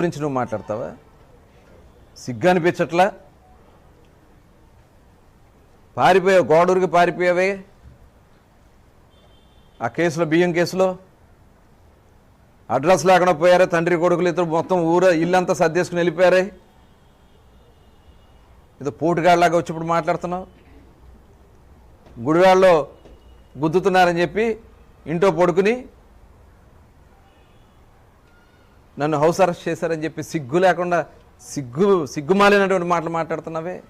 గురించి నువ్వు మాట్లాడతావా? సిగ్గు అనిపించట్లా పారిపోయావు గోడూరికి పారిపోయావే? ఆ కేసులో బియ్యం కేసులో? అడ్రస్ లేకుండా పోయారే తండ్రి కొడుకులు ఇద్దరు మొత్తం ఊర ఇల్లంతా సర్దేసుకుని వెళ్ళిపోయారే? ఏదో పోటుగాళ్ళలాగా వచ్చినప్పుడు మాట్లాడుతున్నావు? గుడివాళ్ళలో గుద్దుతున్నారని చెప్పి ఇంట్లో పడుకుని నన్ను హౌస్ అరెస్ట్ చేశారని చెప్పి సిగ్గు లేకుండా సిగ్గు సిగ్గుమాలినటువంటి మాటలు మాట్లాడుతున్నావే?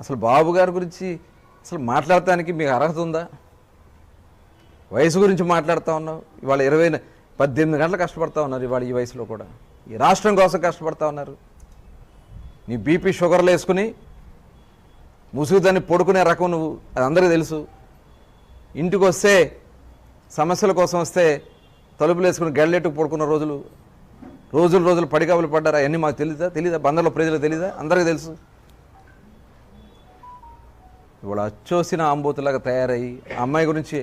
అసలు బాబు గారి గురించి అసలు మాట్లాడటానికి మీకు అర్హత ఉందా? వయసు గురించి మాట్లాడుతూ ఉన్నావు. ఇవాళ ఇరవై పద్దెనిమిది గంటలు కష్టపడతా ఉన్నారు ఇవాళ ఈ వయసులో కూడా. ఈ రాష్ట్రం కోసం కష్టపడతా ఉన్నారు. నీ బీపీ షుగర్లు వేసుకుని ముసుగుదాన్ని పడుకునే రకం నువ్వు అది అందరికీ తెలుసు. ఇంటికి వస్తే సమస్యల కోసం వస్తే తలుపులు వేసుకుని గడ్లెట్టుకు పడుకున్న రోజులు రోజులు రోజులు పడికాపులు పడ్డారా? అవన్నీ మాకు తెలీదా? తెలీదా? బందర్లో ప్రజలకు తెలీదా? అందరికీ తెలుసు. ఇవాళ అచ్చోసిన ఆంబోతులాగా తయారయ్యి ఆ అమ్మాయి గురించి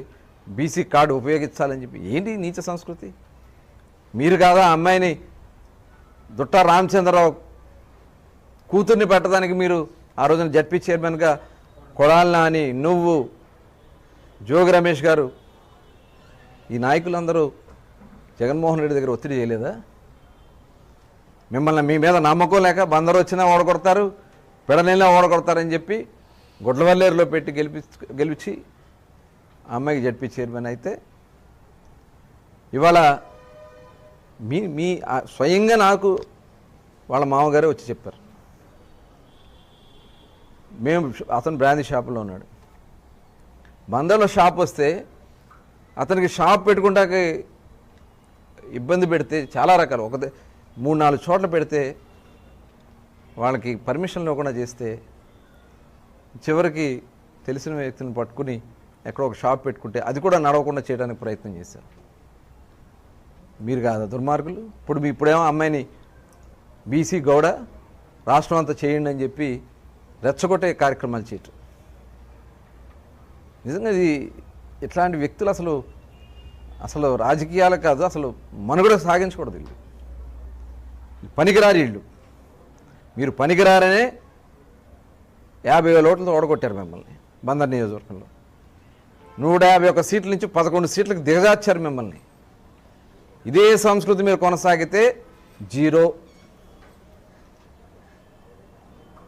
బీసీ కార్డు ఉపయోగించాలని చెప్పి ఏంటి నీచ సంస్కృతి? మీరు కాదా అమ్మాయిని దుట్ట రామచంద్రరావు కూతుర్ని పెట్టడానికి మీరు ఆ రోజున జడ్పీ చైర్మన్గా కొడాలనా అని నువ్వు జోగి రమేష్ గారు ఈ నాయకులందరూ జగన్మోహన్ రెడ్డి దగ్గర ఒత్తిడి చేయలేదా? మిమ్మల్ని మీ మీద నమ్మకం లేక బందరు వచ్చినా ఓడగొడతారు పెడనైనా ఓడగొడతారని చెప్పి గుడ్లవల్లేరులో పెట్టి గెలిపి గెలిచి ఆ అమ్మాయికి జడ్పీ చైర్మన్ అయితే ఇవాళ మీ మీ స్వయంగా నాకు వాళ్ళ మామగారే వచ్చి చెప్పారు. మేము అతను బ్రాందీ షాపులో ఉన్నాడు. బందర్లో షాప్ వస్తే అతనికి షాప్ పెట్టుకుంటాకి ఇబ్బంది పెడితే చాలా రకాలు. ఒక మూడు నాలుగు చోట్ల పెడితే వాళ్ళకి పర్మిషన్ లేకుండా చేస్తే చివరికి తెలిసిన వ్యక్తిని పట్టుకుని ఎక్కడో ఒక షాప్ పెట్టుకుంటే అది కూడా నడవకుండా చేయడానికి ప్రయత్నం చేశారు. మీరు కాదు దుర్మార్గులు. ఇప్పుడు మీ ఇప్పుడేమో అమ్మాయిని బీసీ గౌడ రాష్ట్రం అంతా చేయండి అని చెప్పి రెచ్చగొట్టే కార్యక్రమాలు చేయటం. నిజంగా ఇది ఇట్లాంటి వ్యక్తులు అసలు అసలు రాజకీయాలు కాదు అసలు మనుగడ సాగించకూడదు వీళ్ళు. పనికిరారు వీళ్ళు. మీరు పనికిరారనే యాభై వేల ఓట్లతో ఓడగొట్టారు మిమ్మల్ని బందర్ నియోజకవర్గంలో. నూట యాభై ఒక్క సీట్ల నుంచి పదకొండు సీట్లకు దిగజార్చారు మిమ్మల్ని. ఇదే సంస్కృతి మీరు కొనసాగితే zero.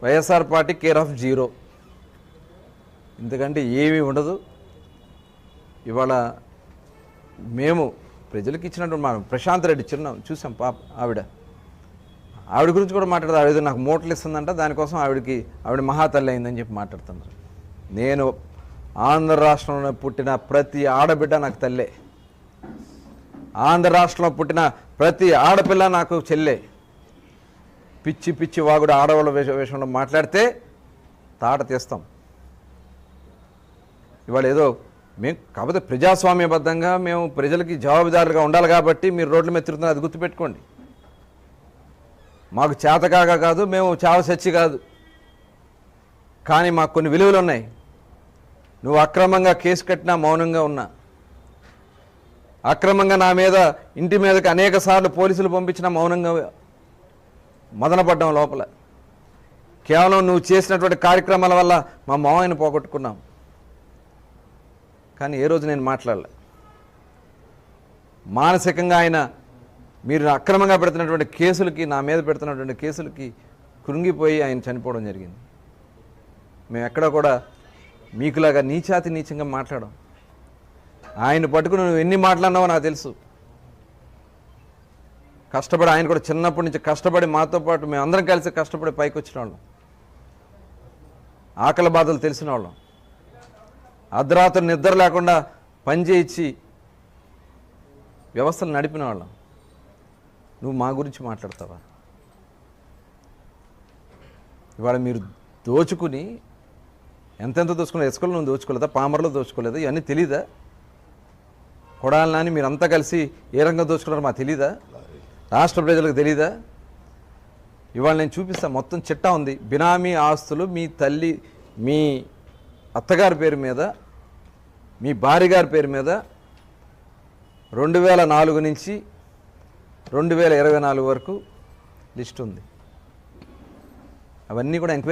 YSR party care of zero. ఎందుకంటే ఏమీ ఉండదు. ఇవాళ మేము ప్రజలకు ఇచ్చినట్టు మనం ప్రశాంత్ రెడ్డి చిరునాం చూసాం పాప ఆవిడ. ఆవిడ గురించి కూడా మాట్లాడదు ఆవిడ నాకు మూటలు ఇస్తుందంట దానికోసం ఆవిడకి ఆవిడ మహాతల్లి అయిందని చెప్పి మాట్లాడుతున్నారు. నేను ఆంధ్ర రాష్ట్రంలో పుట్టిన ప్రతి ఆడబిడ్డ నాకు తల్లే. ఆంధ్ర రాష్ట్రంలో పుట్టిన ప్రతి ఆడపిల్ల నాకు చెల్లె. పిచ్చి పిచ్చి వాగుడు ఆడవాళ్ళ విష విషయంలో మాట్లాడితే తాట తీస్తాం. ఇవాళ ఏదో మేము కాకపోతే ప్రజాస్వామ్యబద్ధంగా మేము ప్రజలకి జవాబుదారులుగా ఉండాలి కాబట్టి మీరు రోడ్ల మీద తిరుగుతున్నారు అది గుర్తుపెట్టుకోండి. మాకు చేతకాగా కాదు మేము చావ సచ్చి కాదు. కానీ మాకు కొన్ని విలువలు ఉన్నాయి. నువ్వు అక్రమంగా కేసు కట్టినా మౌనంగా ఉన్నా. అక్రమంగా నా మీద ఇంటి మీదకి అనేక సార్లు పోలీసులు పంపించిన మౌనంగా మదనపడ్డం లోపల. కేవలం నువ్వు చేసినటువంటి కార్యక్రమాల వల్ల మా మామయ్యను పోగొట్టుకున్నాం. కానీ ఏ రోజు నేను మాట్లాడలే. మానసికంగా ఆయన మీరు అక్రమంగా పెడుతున్నటువంటి కేసులకి నా మీద పెడుతున్నటువంటి కేసులకి కృంగిపోయి ఆయన చనిపోవడం జరిగింది. మేము ఎక్కడ కూడా మీకులాగా నీచాతి నీచంగా మాట్లాడడం ఆయన పట్టుకుని నువ్వు ఎన్ని మాట్లాడినావో నాకు తెలుసు. కష్టపడి ఆయన కూడా చిన్నప్పటి నుంచి కష్టపడి మాతో పాటు మేము అందరం కలిసి కష్టపడి పైకి వచ్చిన వాళ్ళం. ఆకలి బాధలు తెలిసిన వాళ్ళం. అర్ధరాత్రి నిద్ర లేకుండా పని చేయించి వ్యవస్థలు నడిపిన వాళ్ళం. నువ్వు మా గురించి మాట్లాడతావా? ఇవాళ మీరు దోచుకుని ఎంతెంత దోచుకున్నా ఎసుకలు నువ్వు దోచుకోలేదా? పామర్లో దోచుకోలేదా? ఇవన్నీ తెలీదా? కొడాలి నాని మీరంతా కలిసి ఏ రంగం దోచుకున్నారో మాకు తెలీదా? రాష్ట్ర ప్రజలకు తెలీదా? ఇవాళ నేను చూపిస్తాను మొత్తం చిట్టా ఉంది. బినామీ ఆస్తులు మీ తల్లి మీ అత్తగారి పేరు మీద మీ భార్య గారి పేరు మీద రెండు వేల నాలుగు నుంచి రెండు వేల ఇరవై నాలుగు వరకు లిస్ట్ ఉంది. అవన్నీ కూడా ఎంక్వైరీ